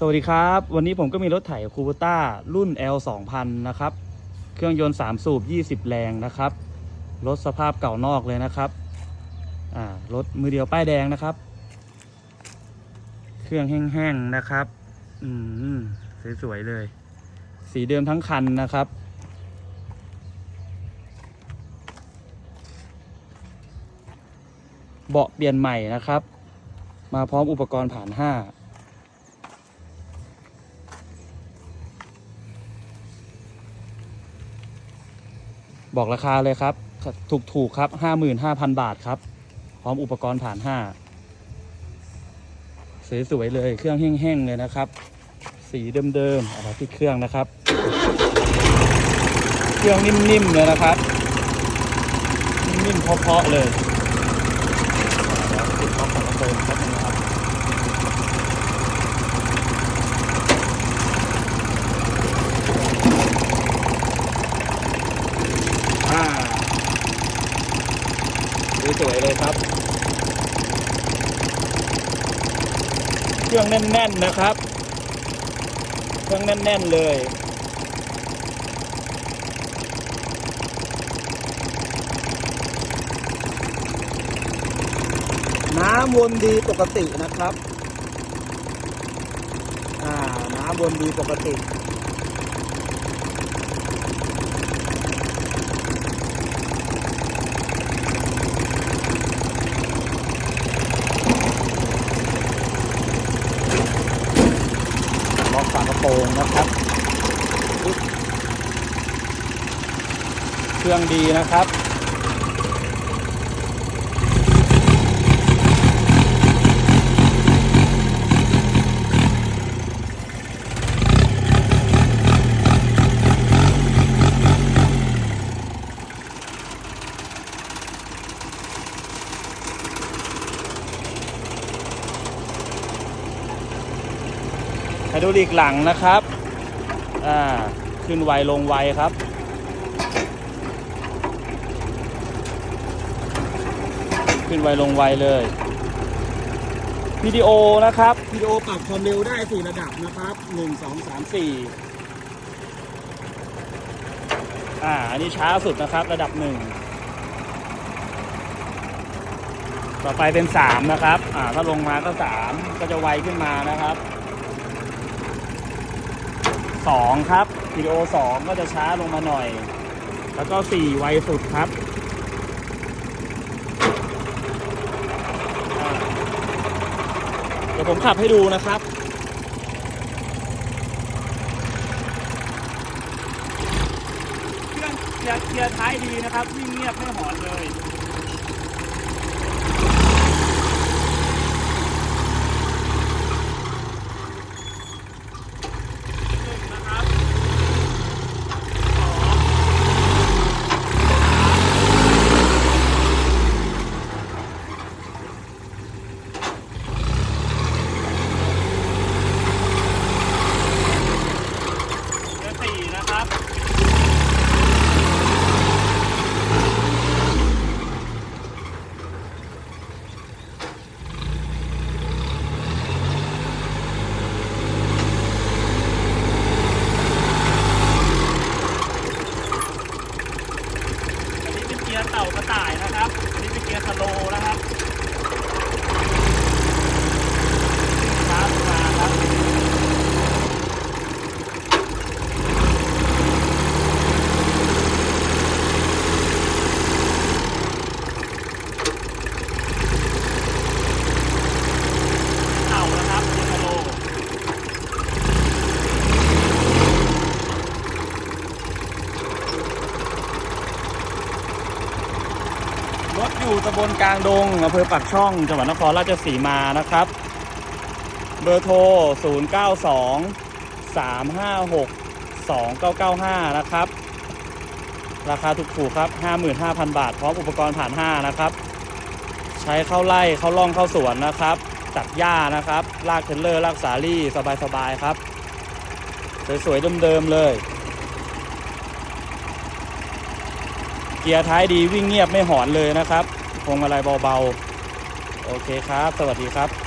สวัสดีครับ วันนี้ผมก็มีรถไถคูโบต้ารุ่น L 2000นะครับ เครื่องยนต์ 3 สูบ 20 แรงนะครับ รถสภาพเก่านอกเลยนะครับ อ่ารถมือเดียวป้ายแดงนะครับ เครื่องแห้งๆนะครับ อืมสวยๆเลย สีเดิมทั้งคันนะครับ เบาะเปลี่ยนใหม่นะครับ มาพร้อมอุปกรณ์ผ่านห้า บอกราคาเลยครับ ถูกถูกๆครับห้าหมื่นห้าพันบาทครับ พร้อมอุปกรณ์ผ่านห้าสวยๆเลย เครื่องแห้งๆเลยนะครับ สีเดิมๆเอาที่เครื่องนะครับ เครื่องนิ่มๆเลยนะครับ นิ่มๆเพาะๆเลยเดี๋ยวติดล็อกของเติมครับนะครับ อ่า สวยๆเลยครับ เครื่องแน่นๆนะครับ เครื่องแน่นๆเลยน้ำวนดีปกตินะครับ อ่า น้ำวนดีปกติ ล็อกฝากระโปรงนะครับ เครื่องดีนะครับ ดรอลิกหลังนะครับ อ่า ขึ้นไวลงไวครับ ขึ้นไวลงไวเลยวิดีโอนะครับวิดีโอปรับความเร็วได้4ระดับนะครับ1 2 3 4อ่า อันนี้ช้าสุดนะครับระดับ1ต่อไปเป็น3นะครับ อ่า ถ้าลงมาก็3ก็จะไวขึ้นมานะครับ สองครับวิดีโอสองก็จะช้าลงมาหน่อย แล้วก็สี่ไวสุดครับเดี๋ยวผมขับให้ดูนะครับ เครื่องเคลียร์เคลียร์ท้ายดีนะครับ วิ่งเงียบไม่หอนเลย หนึ่งนะครับสองและสี่นะครับ อันนี้เป็นเกียร์เต่ากระต่ายนะครับนี่เป็นเกียร์สโลนะครับช้าลงมาครับ เต่านะครับเกียร์สโลว์ รถอยู่ตำบลกลางดงอำเภอปากช่องจังหวัดนครราชสีมานะครับ เบอร์โทร 092 356 2995 นะครับ ราคาถูกๆครับ 55,000 บาท พร้อมอุปกรณ์ผ่าน 5 นะครับ ใช้เข้าไล่เข้าล่องเข้าสวนนะครับ ตัดหญ้านะครับ ลากเทรลเลอร์ ลากสาลี่ สบายๆครับ สวยๆเดิมๆเลย กียร์ท้ายดีวิ่งเงียบไม่หอนเลยนะครับพวงมาลัยเบาๆ โอเคครับ สวัสดีครับ